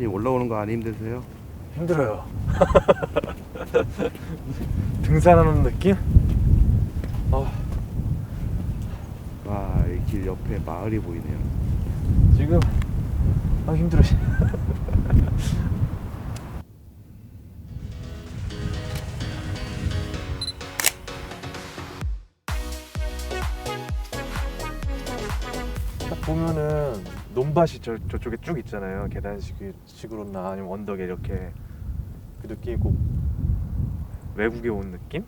사장님 올라오는 거 안 힘드세요? 힘들어요. 등산하는 느낌? 아, 와, 이 길 옆에 마을이 보이네요. 지금 아 힘들어. 딱 보면은 논밭이 저, 저쪽에 쭉 있잖아요. 계단식으로나 아니면 언덕에 이렇게 그 느낌이 꼭 외국에 온 느낌?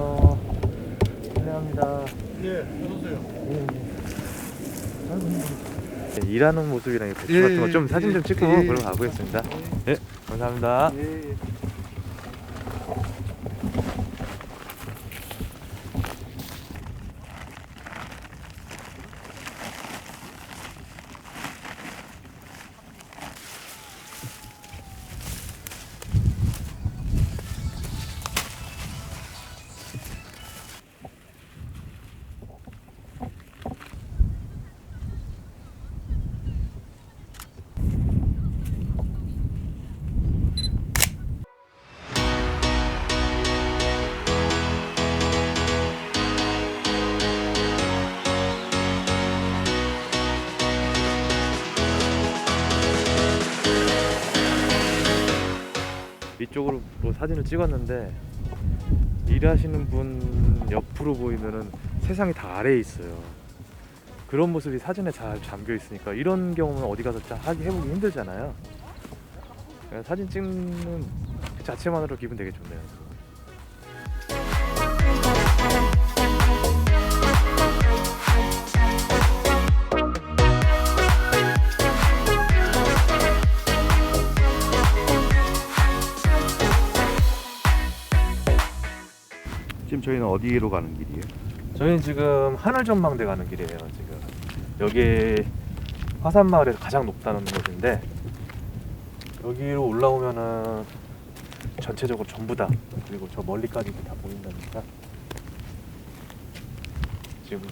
안녕하세요. 실례합니다. 예, 어서오세요. 네, 일하는 모습이랑 이 배추 예, 같은 거 좀 예, 사진 좀 예, 찍고 예. 그러고 가보겠습니다. 예, 감사합니다. 예, 예. 이쪽으로 뭐 사진을 찍었는데 일하시는 분 옆으로 보이면은 세상이 다 아래에 있어요. 그런 모습이 사진에 잘 잠겨 있으니까 이런 경우는 어디 가서 자- 하기 해보기 힘들잖아요. 그냥 사진 찍는 그 자체만으로 기분 되게 좋네요. 지금 저희는 어디로 가는 길이에요? 저희는 지금 하늘 전망대 가는 길이에요. 지금 여기 화산 마을에서 가장 높다는 곳인데 여기로 올라오면은 전체적으로 전부 다 그리고 저 멀리까지 다 보인다니까 지금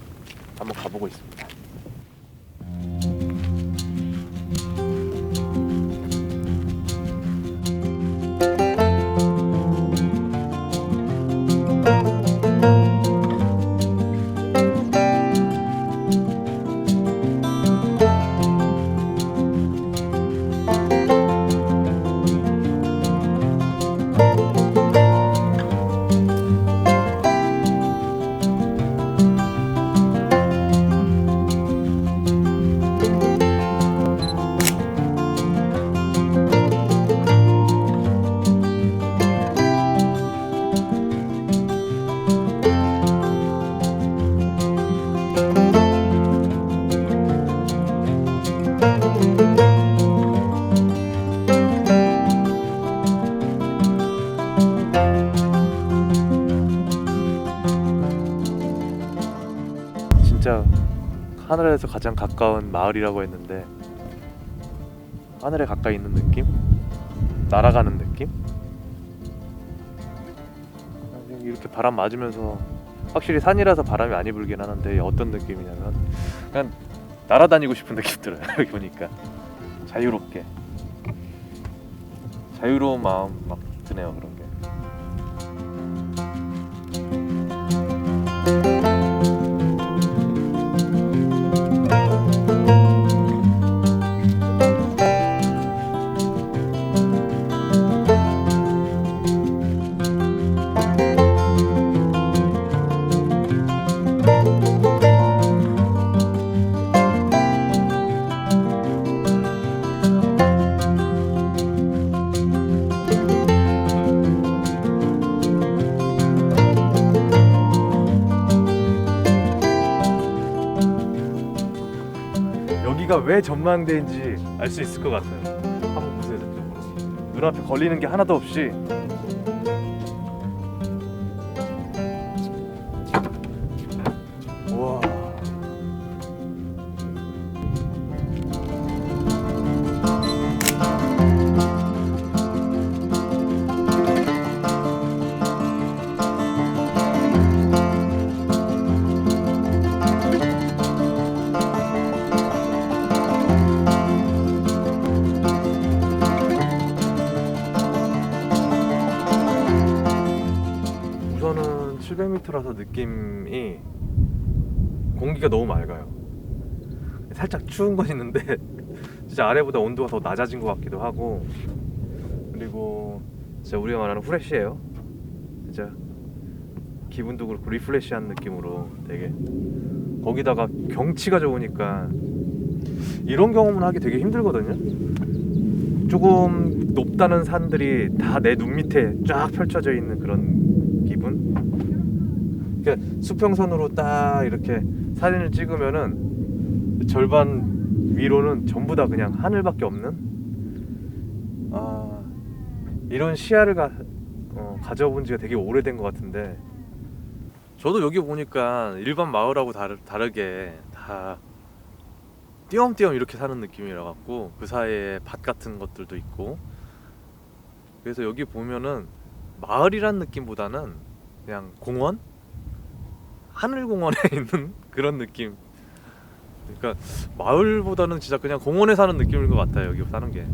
한번 가보고 있습니다. 하늘에서 가장 가까운 마을이라고 했는데 하늘에 가까이 있는 느낌? 날아가는 느낌? 이렇게 바람 맞으면서 확실히 산이라서 바람이 많이 불긴 하는데 어떤 느낌이냐면 그냥 날아다니고 싶은 느낌 들어요 여기 보니까 자유롭게 자유로운 마음 막 드네요 그런 여기가 왜 전망대인지 알 수 있을 것 같아요. 한번 보세요 저쪽으로. 눈앞에 걸리는 게 하나도 없이 우선은 700m라서 느낌이 공기가 너무 맑아요. 살짝 추운 건 있는데 진짜 아래보다 온도가 더 낮아진 것 같기도 하고 그리고 진짜 우리가 말하는 후레쉬예요. 진짜 기분도 그렇고 리프레시한 느낌으로 되게 거기다가 경치가 좋으니까 이런 경험은 하기 되게 힘들거든요. 조금 높다는 산들이 다 내 눈 밑에 쫙 펼쳐져 있는 그런 기분. 그러니까 수평선으로 딱 이렇게 사진을 찍으면은 절반 위로는 전부 다 그냥 하늘밖에 없는? 아 이런 시야를 가, 어, 가져본 지가 되게 오래된 것 같은데. 저도 여기 보니까 일반 마을하고 다르, 다르게 다 띄엄띄엄 이렇게 사는 느낌이라 갖고 그 사이에 밭 같은 것들도 있고. 그래서 여기 보면은 마을이란 느낌보다는 그냥 공원? 하늘공원에 있는 그런 느낌. 그러니까 마을보다는 진짜 그냥 공원에 사는 느낌인 것 같아요 여기 사는 게